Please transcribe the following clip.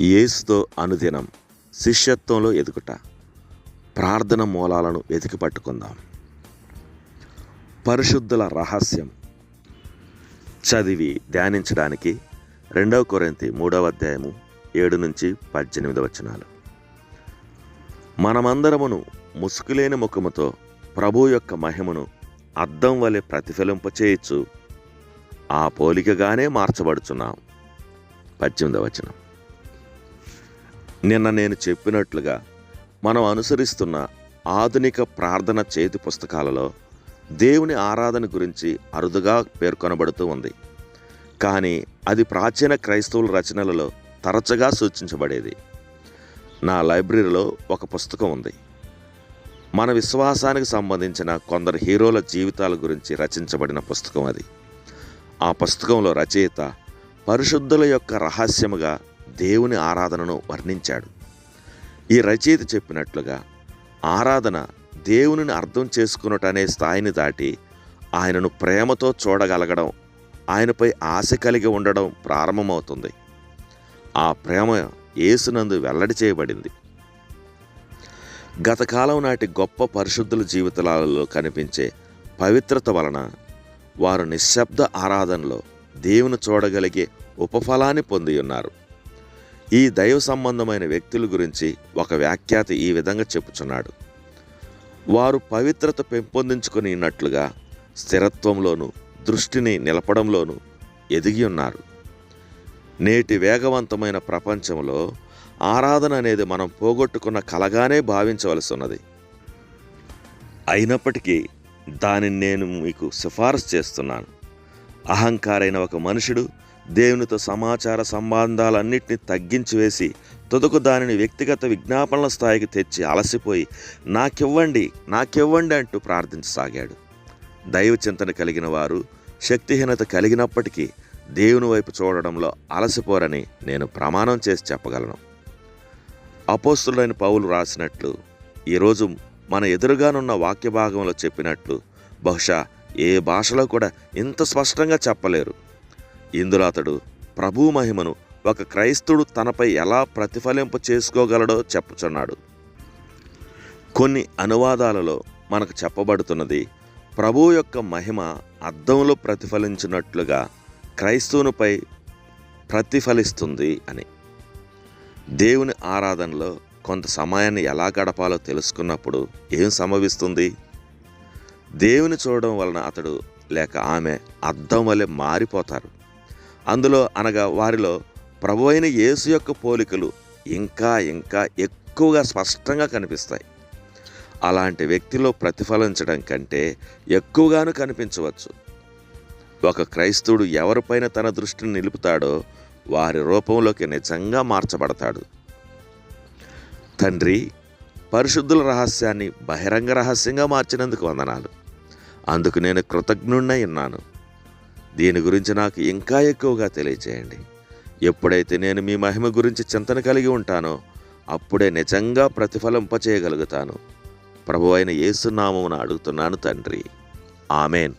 యేసుతో అనుదినం శిష్యత్వంలో ఎదుగుట. ప్రార్థన మూలాలను వెతికి పట్టుకుందాం. పరిశుద్ధుల రహస్యం. చదివి ధ్యానించడానికి రెండవ కొరింతి మూడవ అధ్యాయము ఏడు నుంచి పద్దెనిమిది వచనాలు. మనమందరమును ముసుగులేని ముఖముతో ప్రభు యొక్క మహిమను అద్దం వలె ప్రతిఫలింపచేయచ్చు ఆ పోలికగానే మార్చబడుచున్నాం. పద్దెనిమిదవ వచనం. నిన్న నేను చెప్పినట్లుగా మనం అనుసరిస్తున్న ఆధునిక ప్రార్థన చేతి పుస్తకాలలో దేవుని ఆరాధన గురించి అరుదుగా పేర్కొనబడుతూ ఉంది. కానీ అది ప్రాచీన క్రైస్తవుల రచనలలో తరచుగా సూచించబడేది. నా లైబ్రరీలో ఒక పుస్తకం ఉంది. మన విశ్వాసానికి సంబంధించిన కొందరు హీరోల జీవితాల గురించి రచించబడిన పుస్తకం అది. ఆ పుస్తకంలో రచయిత పరిశుద్ధుల యొక్క రహస్యముగా దేవుని ఆరాధనను వర్ణించాడు. ఈ రచయిత చెప్పినట్లుగా ఆరాధన దేవునిని అర్థం చేసుకున్నట అనే స్థాయిని దాటి ఆయనను ప్రేమతో చూడగలగడం ఆయనపై ఆశ కలిగి ఉండడం ప్రారంభమవుతుంది. ఆ ప్రేమ ఏసునందు వెల్లడి చేయబడింది. గతకాలం నాటి గొప్ప పరిశుద్ధుల జీవితాలలో కనిపించే పవిత్రత వలన వారు నిశ్శబ్ద ఆరాధనలో దేవుని చూడగలిగే ఉపఫలాన్ని పొంది ఉన్నారు. ఈ దైవ సంబంధమైన వ్యక్తుల గురించి ఒక వ్యాఖ్యాత ఈ విధంగా చెప్పుచున్నాడు. వారు పవిత్రత పెంపొందించుకునినట్లుగా స్థిరత్వంలోను దృష్టిని నిలపడంలోనూ ఎదిగి ఉన్నారు. నేటి వేగవంతమైన ప్రపంచంలో ఆరాధన అనేది మనం పోగొట్టుకున్న కలగానే భావించవలసి ఉన్నది అయినప్పటికీ దానిని నేను మీకు సిఫారసు చేస్తున్నాను. అహంకారైన ఒక మనుషుడు దేవునితో సమాచార సంబంధాలన్నింటినీ తగ్గించి వేసి తుదకు దానిని వ్యక్తిగత విజ్ఞాపనల స్థాయికి తెచ్చి అలసిపోయి నాకివ్వండి నాకివ్వండి అంటూ ప్రార్థించసాగాడు. దైవ చింతన కలిగిన వారు శక్తిహీనత కలిగినప్పటికీ దేవుని వైపు చూడడంలో అలసిపోరని నేను ప్రమాణం చేసి చెప్పగలను. అపోస్తులైన పౌలు రాసినట్లు ఈరోజు మన ఎదురుగానున్న వాక్య భాగంలో చెప్పినట్లు బహుశా ఏ భాషలో కూడా ఇంత స్పష్టంగా చెప్పలేరు. ఇందులో అతడు ప్రభు మహిమను ఒక క్రైస్తుడు తనపై ఎలా ప్రతిఫలింప చేసుకోగలడో చెప్పుచున్నాడు. కొన్ని అనువాదాలలో మనకు చెప్పబడుతున్నది ప్రభు యొక్క మహిమ అద్దంలో ప్రతిఫలించినట్లుగా క్రైస్తవునిపై ప్రతిఫలిస్తుంది అని. దేవుని ఆరాధనలో కొంత సమయాన్ని ఎలా గడపాలో తెలుసుకున్నప్పుడు ఏం సంభవిస్తుంది? దేవుని చూడడం వలన అతడు లేక ఆమె అద్దం వలె మారిపోతారు. అందులో అనగా వారిలో ప్రభు అయిన యేసు యొక్క పోలికలు ఇంకా ఇంకా ఎక్కువగా స్పష్టంగా కనిపిస్తాయి. అలాంటి వ్యక్తిలో ప్రతిఫలించడం కంటే ఎక్కువగాను కనిపించవచ్చు. ఒక క్రైస్తవుడు ఎవరిపైన తన దృష్టిని నిలుపుతాడో వారి రూపంలోకి నిజంగా మార్చబడతాడు. తండ్రి పరిశుద్ధుల రహస్యాన్ని బహిరంగ రహస్యంగా మార్చినందుకు వందనాలు. అందుకు నేను కృతజ్ఞుణ్ణై ఉన్నాను. దీని గురించి నాకు ఇంకా ఎక్కువగా తెలియచేయండి. ఎప్పుడైతే నేను మీ మహిమ గురించి చింతన కలిగి ఉంటానో అప్పుడే నిజంగా ప్రతిఫలింపచేయగలుగుతాను ప్రభు అయిన యేసునామమున అడుగుతున్నాను తండ్రి. ఆమెన్.